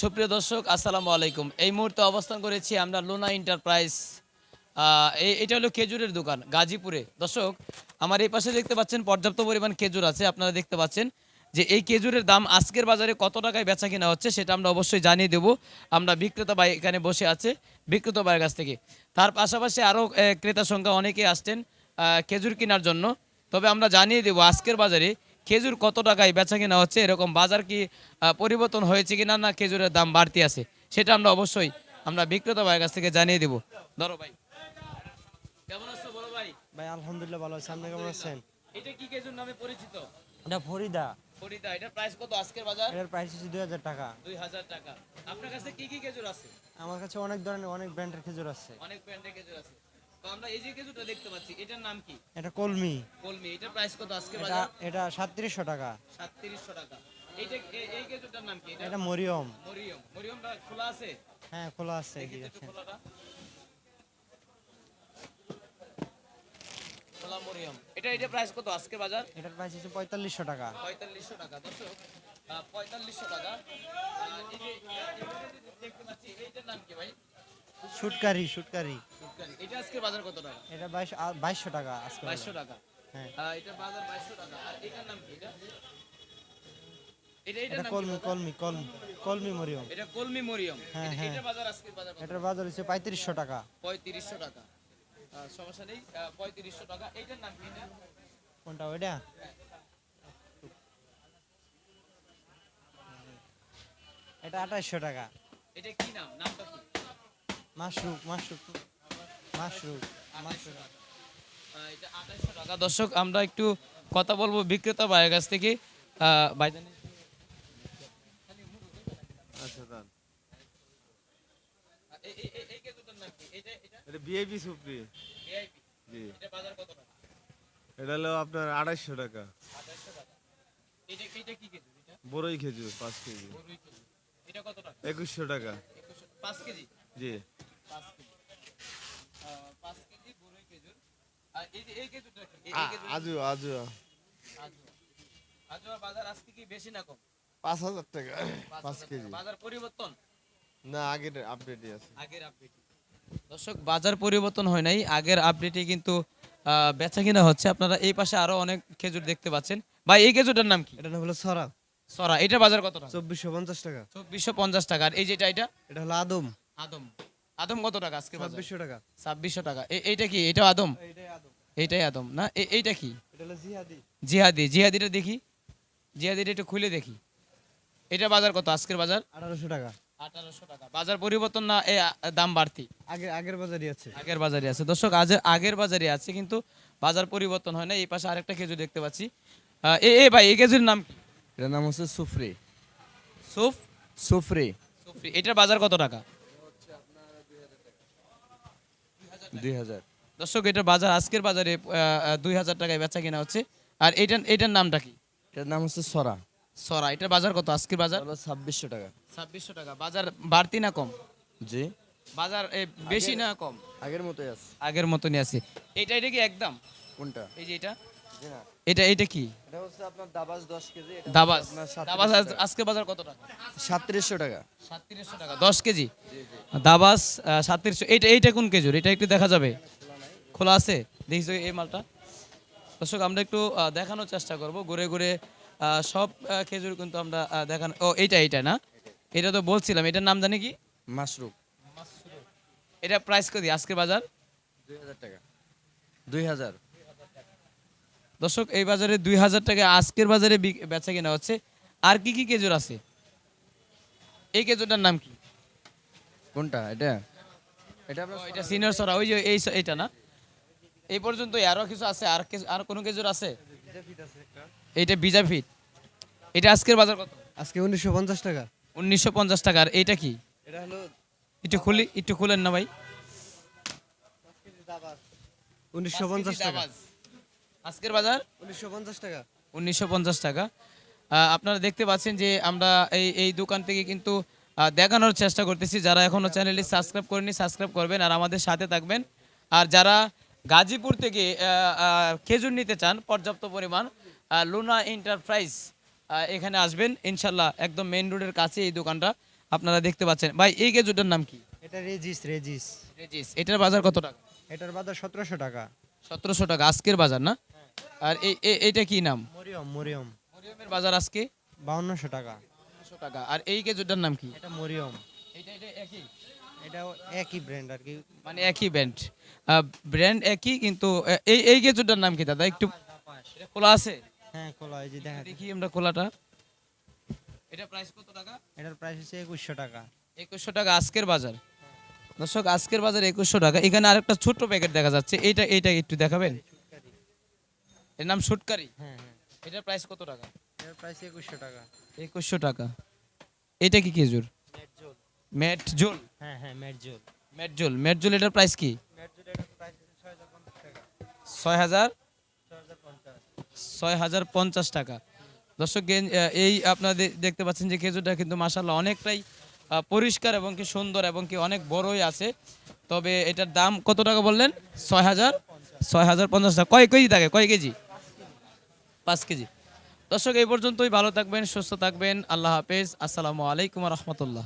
সুপ্রিয় দর্শক, আসসালামু আলাইকুম। এই মুহূর্তে অবস্থান করেছি আমরা লোনা এন্টারপ্রাইজ এটা হলো খেজুরের দোকান, গাজীপুরে। দর্শক, আমার এই পাশে দেখতে পাচ্ছেন, পর্যাপ্ত পরিমাণ খেজুর আছে, আপনারা দেখতে পাচ্ছেন যে এই খেজুরের দাম আজকের বাজারে কত টাকায় বেচা কিনা হচ্ছে সেটা আমরা অবশ্যই জানিয়ে দেবো। আমরা বিক্রেতা ভাই এখানে বসে আছে, বিক্রেতা ভাইয়ের কাছ থেকে। তার পাশাপাশি আরও ক্রেতা সংখ্যা অনেকে আসছেন খেজুর কেনার জন্য। তবে আমরা জানিয়ে দেবো, আজকের বাজারে খেজুর কত টাকায় বেচা কিনা হচ্ছে? এরকম বাজার কি পরিবর্তন হয়েছে কিনা না খেজুরের দাম বাড়তি আছে? সেটা আমরা অবশ্যই আমরা বিক্রেতা ভাইয়ের কাছ থেকে জানিয়ে দেবো। ধরো ভাই। কেমন আছো বড় ভাই? ভাই আলহামদুলিল্লাহ ভালো আছি। আপনি কেমন আছেন? এটা কি খেজুর নামে পরিচিত? এটা ফরিদা। ফরিদা। এটার প্রাইস কত আজকের বাজার? এটার প্রাইস হচ্ছে দুই হাজার টাকা। দুই হাজার টাকা। আপনার কাছে কি কি খেজুর আছে? আমার কাছে অনেক ধরনের অনেক ব্র্যান্ডের খেজুর আছে। অনেক ব্র্যান্ডের খেজুর আছে। তো আমরা এই যে খেজুরটা দেখতে পাচ্ছি এটার নাম কি? এটা কলমি। কলমি এটার প্রাইস কত আজকের এটা বাজার? এটা সাতত্রিশশো টাকা। সাতত্রিশশো টাকা। এইটা এই খেজুরটার নাম কি? এটা এটা মরিয়ম। মরিয়ম। মরিয়মটা খোলা আছে? হ্যাঁ খোলা আছে দেখি একটু খোলাটা। খোলা মরিয়ম। এটা এটা প্রাইস কত আজকে বাজার? এটার প্রাইস হচ্ছে পঁয়তাল্লিশশো টাকা। পঁয়তাল্লিশশো টাকা দর্শক। পঁয়তাল্লিশশো টাকা। দেখতে পাচ্ছি এইটার নাম কি ভাই? শুটকারি শুটকারি এটা আজকে বাজার কত টাকা? এটা বাইশ বাইশশো টাকা আজকে বাইশশো টাকা। হ্যাঁ। এটা বাজার বাইশশো টাকা। আর এটার নাম কি এটা? এটা এটার এটা নাম কি কলমি কলমি কলমি কলমি মরিয়ম। এটা কলমি মরিয়ম। এটা-। বাজার আজকে বাজার এটার বাজার হচ্ছে পঁয়ত্রিশশো টাকা। পঁয়ত্রিশশো টাকা। সমস্যা নেই। আহ, পঁয়ত্রিশশো টাকা। এইটার নাম কি এটা? কোনটা ওইটা? এটা আঠাইশশো টাকা। এটা কি নাম? নামটা কি? এটা 2800 টাকা। দর্শক আমরা একটু কথা বলব বিক্রেতা ভাইয়ের কাছ থেকে। আচ্ছা দান? এটা- সুপ্রি জি। এটা বাজার কত টাকা? এটা হলো আপনার আড়াইশো টাকা। 2800 এটা- এটা কি কেজি? এটা বড়ই খেজুর পাঁচ কেজি। এটা কত টাকা? একুশশো টাকা। পাঁচ কেজি? জি। পাঁচ কেজি। আহ, কেজি বড়ই খেজুর। আর এই যে- এই কেজুটা এই- এই আ- কেজুর- আজু আজু বাজার আজকে কি বেশি না কম? পাঁচ হাজার টাকা। পাঁচ কেজি। বাজার পরিবর্তন? না আগের আপডেটই আছে। আগের আপডেট দর্শক বাজার পরিবর্তন হয় নাই। আগের আপডেটে কিন্তু বেচা কিনা হচ্ছে। আপনারা এই পাশে আরও অনেক খেজুর দেখতে পাচ্ছেন। ভাই এই খেজুরটার নাম কি? এটা হলো সরা। সরা। এটা বাজার কত টাকা? চব্বিশশো পঞ্চাশ টাকা। চব্বিশশো পঞ্চাশ টাকা। আর এই যেটা এটা? এটা হলো আদম। আদম। আদম কত টাকা আজকে বাজার? ছাব্বিশশো টাকা। ছাব্বিশশো টাকা। এ- এইটা কি? এটা আদম? এইটাই আদম। এইটাই আদম না? এইটা কি? জিহাদি। জিহাদি। জিহাদিটা দেখি। জিহাদিটা একটু খুলে দেখি। এটা বাজার কত আজকের বাজার? আঠারোশো টাকা। আঠারোশো টাকা। বাজার পরিবর্তন না এ দাম বাড়তি? আগে আগের বাজারই আছে। আগের বাজারে আছে। দর্শক আজ আগের বাজারে আছে কিন্তু বাজার পরিবর্তন হয় না। এই পাশে আরেকটা খেজুর দেখতে পাচ্ছি। আহ, এ এ ভাই এই খেজুরের নাম কি? এটার নাম হচ্ছে সুফরি। সুফ? সুফরি। সুফরি। এটার বাজার কত টাকা? দুই হাজার। দর্শক এটার বাজার আজকের বাজারে দুই হাজার টাকায় বেচা কেনা হচ্ছে। আর এটার এটার নামটা কি? এটার নাম হচ্ছে সরা। সরা এটার বাজার কত? আজকের বাজার? ছাব্বিশশো টাকা। ছাব্বিশশো টাকা। বাজার বাড়তি না কম? জি। বাজার বেশি না কম? আগের মতোই আছে। আগের মতনই আছে। এটা এটা কি একদম? কোনটা? এই যে এটা? এটা এটা কি? এটা হচ্ছে আপনার দাবাস দশ কেজি এটা দাবাস। দাবাস আজকে বাজার কত টাকা? সাতত্রিশশো টাকা। সাতত্রিশশো টাকা দশ কেজি? দাবাস সাতত্রিশশো এইটা এইটা কোন কেজুর? এটা একটু দেখা যাবে। খোলা আছে? দেখিস এই মালটা। দর্শক আমরা একটু দেখানোর চেষ্টা করব। ঘুরে ঘুরে সব খেজুর কিন্তু আমরা দেখানো ও এইটা এইটা না? এটা তো বলছিলাম এটার নাম জানি কি? মাশরুম। এটা প্রাইস কত? আজকের বাজার? দুই হাজার টাকা। দুই হাজার। দর্শক এই বাজারে দুই হাজার টাকা আজকের বাজারে বেচা কেনা হচ্ছে। আর কি কি খেজুর আছে? এই খেজুরটার নাম কি? কোনটা? এটা? এটা এটা সিনিয়র সরা ওই যে এই না? এই পর্যন্ত আরও কিছু আছে? আর আর কোনো আছে? এইটা ফিট। এটা আজকের বাজার কত? আজকে উনিশশো পঞ্চাশ টাকা। উনিশশো পঞ্চাশ টাকা। আর এইটা কি? এটা হলো একটু খুলি একটু খুলেন না ভাই। উনিশশো পঞ্চাশ টাকা। আজকের বাজার? উনিশশো পঞ্চাশ টাকা। উনিশশো পঞ্চাশ টাকা। আপনারা দেখতে পাচ্ছেন যে আমরা এই এই দোকান থেকে কিন্তু দেখানোর চেষ্টা করতেছি। যারা এখনও চ্যানেলটি সাবস্ক্রাইব করেনি সাবস্ক্রাইব করবেন আর আমাদের সাথে থাকবেন। আর যারা গাজীপুর থেকে খেজুর নিতে চান পর্যাপ্ত পরিমাণ লুনা এন্টারপ্রাইজ এখানে আসবেন। ইনশাল্লাহ একদম মেইন রোডের কাছে এই দোকানটা আপনারা দেখতে পাচ্ছেন। ভাই এই খেজুরটার নাম কি? এটা রেজিস রেজিস। রেজিস। এটার বাজার কত টাকা? এটার বাজার সতেরোশো টাকা। সতেরোশো টাকা। আজকের বাজার না? আর এই এই- এইটা কি নাম? মরিয়ম মরিয়ম। মরিয়মের বাজার আজকে? বাউন্নশো টাকা। দুশো টাকা। আর এই খেজুরটার নাম কি? এটা মরিয়ম। এটা এটা একই? এটাও একই ব্র্যান্ড আর কি। মানে একই ব্র্যান্ড ব্র্যান্ড একই কিন্তু এই এই নাম কি দাদা? একটু এটা খোলা আছে? হ্যাঁ খোলা এই যে দেখা দেখি আমরা খোলাটা। এটা প্রাইস কত টাকা? এটার প্রাইস হচ্ছে একুশশো টাকা। একুশশো টাকা আজকের বাজার। দর্শক আজকের বাজার একুশশো টাকা। এখানে আরেকটা ছোট্ট প্যাকেট দেখা যাচ্ছে। এটা এটা একটু দেখাবেন? এর নাম শুটকারি হ্যাঁ হ্যাঁ। এটার প্রাইস কত টাকা? এটার প্রাইস একুশশো টাকা। একুশশো টাকা। এটা কি খেজুর? ম্যাটজোল ম্যাট জোল হ্যাঁ হ্যাঁ ম্যাটজোল ম্যাট জোল ম্যাট জোল এটার প্রাইস কি? ম্যাটজোল এটার প্রাইস ছয় হাজার ছয় হাজার? পঞ্চাশ। টাকা। দর্শক এই আপনারা দেখতে পাচ্ছেন যে খেজুরটা কিন্তু মাসাল্লাহ অনেকটাই পরিষ্কার এবং কি সুন্দর এবং কি অনেক বড়ই আছে। তবে এটার দাম কত টাকা বললেন? ছয় হাজার ছয় হাজার পঞ্চাশ টাকা। কয় কেজি থাকে? কয় কেজি? পাঁচ কেজি। দর্শক এই পর্যন্তই। ভালো থাকবেন সুস্থ থাকবেন। আল্লাহ হাফেজ। আসসালামু আলাইকুম রহমতুল্লাহ।